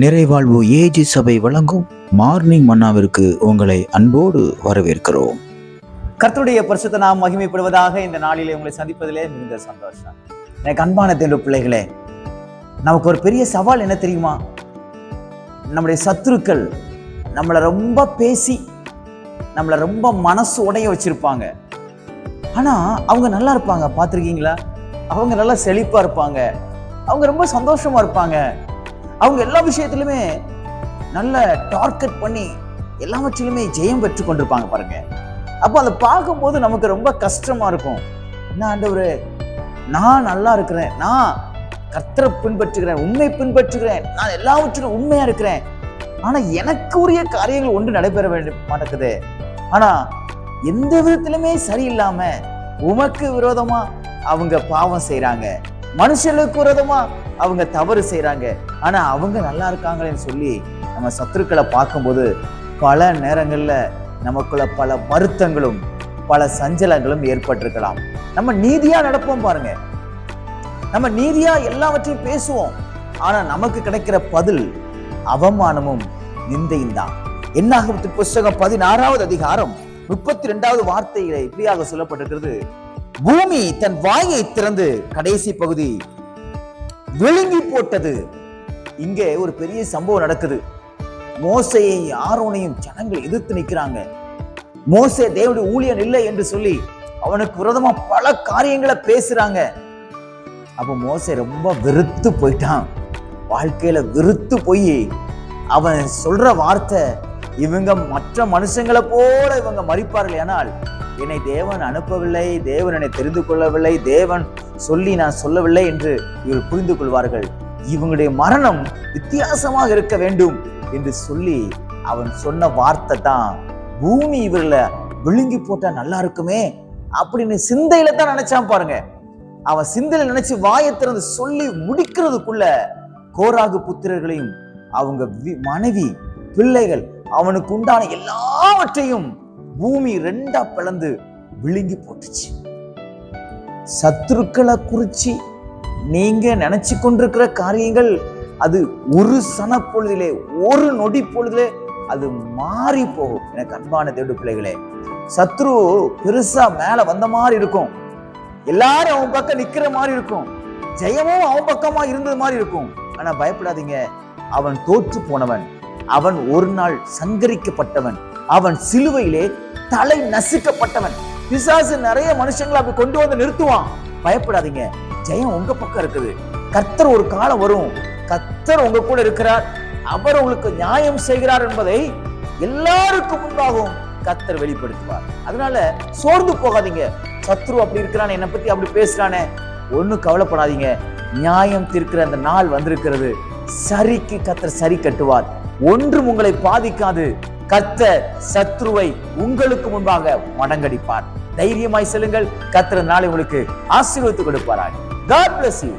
நிறைவாழ்வு AG சபை வழங்கும் morning மன்னாவிற்கு உங்களை அன்போடு வரவேற்கிறோம். கர்த்தருடைய பரிசுத்த நாம் மகிமைப்படுவதாக இந்த நாளிலே உங்களை சந்திப்பதிலே மிகுந்த சந்தோஷம். எனக்கு அன்பான தேர்வு பிள்ளைகளே நமக்கு ஒரு பெரிய சவால் என்ன தெரியுமா? நம்முடைய சத்துருக்கள் நம்மளை ரொம்ப பேசி நம்மளை ரொம்ப மனசு உடைய வச்சிருப்பாங்க. ஆனா அவங்க நல்லா இருப்பாங்க பார்த்துருக்கீங்களா? அவங்க நல்லா செழிப்பா இருப்பாங்க. அவங்க ரொம்ப சந்தோஷமா இருப்பாங்க. அவங்க எல்லா விஷயத்திலுமே நல்ல டார்கெட் பண்ணி எல்லாவற்றிலுமே ஜெயம் பெற்று கொண்டிருப்பாங்க பாருங்க. அப்போ அதை பார்க்கும்போது நமக்கு ரொம்ப கஷ்டமா இருக்கும். என்ன ஆண்டவரே நான் நல்லா இருக்கிறேன். நான் கர்த்தரை பின்பற்றுகிறேன். உண்மை பின்பற்றுகிறேன். நான் எல்லாவற்றிலும் உண்மையா இருக்கிறேன். ஆனா எனக்கு உரிய காரியங்கள் ஒன்று நடைபெற வேண்டும் மாட்டேங்குது. ஆனா எந்த விதத்திலுமே சரியில்லாம உமக்கு விரோதமா அவங்க பாவம் செய்கிறாங்க மனுஷனுக்கு விரோதமா அவங்க தவறு செய்கிறாங்க ஆனா அவங்க நல்லா இருக்காங்களேன்னு சொல்லி நம்ம சத்துருக்களை பார்க்கும்போது பல நேரங்கள்ல நமக்குள்ள பல வருத்தங்களும் பல சஞ்சலங்களும் ஏற்பட்டிருக்கலாம். நம்ம நீதியா நடப்போம் பாருங்க. நம்ம நீதியா எல்லாவற்றையும் பேசுவோம். ஆனா நமக்கு கிடைக்கிற பதில் அவமானமும் நிந்தையும் தான். என்னாகமத்து புஸ்தகம் பதினாறாவது அதிகாரம் முப்பத்தி ரெண்டாவது வார்த்தையில இப்படியாக சொல்லப்பட்டிருக்கிறது. பூமி தன் வாயை திறந்து கடைசி பகுதி விழுங்கி போட்டது. இங்கே ஒரு பெரிய சம்பவம் நடக்குது. மோசையை ஆரோனையும் ஜனங்கள் எதிர்த்து நிற்கிறாங்க. மோசே தேவனுடைய ஊழியன் இல்லை என்று சொல்லி அவனுக்கு விரோதமா பல காரியங்களை பேசுறாங்க. அப்ப மோசை ரொம்ப வெறுத்து போயிட்டான். வாழ்க்கையில வெறுத்து போய் அவன் சொல்ற வார்த்தை இவங்க மற்ற மனுஷங்களை போல இவங்க மறிப்பார்கள் ஆனால் என்னை தேவன் அனுப்பவில்லை தேவன் என்னை தெரிந்து கொள்ளவில்லை தேவன் சொல்லி நான் சொல்லவில்லை என்று இவர்கள் புரிந்து கொள்வார்கள். இவங்களுடைய மரணம் வித்தியாசமாக இருக்க வேண்டும் என்று சொல்லி அவன் சொன்ன வார்த்தை தான் பூமி இவர்களை விழுங்கி போட்டா நல்லா இருக்குமே அப்படின்னு சிந்தையில தான் நினைச்சான் பாருங்க. அவன் சிந்தையில நினைச்சு வாயை திறந்து சொல்லி முடிக்கிறதுக்குள்ள கோராகு புத்திரர்களையும் அவங்க வி- மனைவி பிள்ளைகள் அவனுக்கு உண்டான எல்லாவற்றையும் பூமி ரெண்டா பிளந்து விழுங்கி போட்டுச்சு. சத்துருக்களை குறிச்சு நீங்க நினைச்சு கொண்டிருக்கிற காரியங்கள் அது ஒரு சன பொழுதிலே ஒரு நொடி பொழுதிலே அது மாறி போகும். எனக்கு அன்பான தேடு பிள்ளைகளே சத்ரு பெருசா மேல வந்த மாதிரி இருக்கும். எல்லாரும் அவன் பக்கம் நிக்கிற மாதிரி இருக்கும். ஜெயமும் அவன் பக்கமா இருந்தது மாதிரி இருக்கும். ஆனா பயப்படாதீங்க அவன் தோற்று போனவன். அவன் ஒரு நாள் சங்கரிக்கப்பட்டவன். அவன் சிலுவையிலே தலை நசுக்கப்பட்டவன். பிசாசு நிறைய மனுஷங்களை அப்படி கொண்டு வந்து நிறுத்துவான். பயப்படாதீங்க. ஜெயம் உங்க பக்கம் இருக்குது. கர்த்தர் ஒரு காலம் வரும். கர்த்தர் உங்க கூட இருக்கிறார். அவர் உங்களுக்கு நியாயம் செய்கிறார் என்பதை எல்லாருக்கும் முன்பாகவும் கர்த்தர் வெளிப்படுத்துவார். அதனால சோர்ந்து போகாதீங்க. சத்ரு அப்படி இருக்கிறானே என்னை பத்தி அப்படி பேசுறானே. ஒண்ணும் கவலைப்படாதீங்க. நியாயம் தீர்க்கிற அந்த நாள் வந்திருக்கிறது. சரிக்கு கத்தர் சரி கட்டுவார். ஒன்றும் உங்களை பாதிக்காது. கத்த சத்ருவை உங்களுக்கு முன்பாக மடங்கடிப்பார். தைரியமாய் செல்லுங்கள். கத்திர நாளை உங்களுக்கு ஆசீர்வத்து கொடுப்பாராக. God bless you.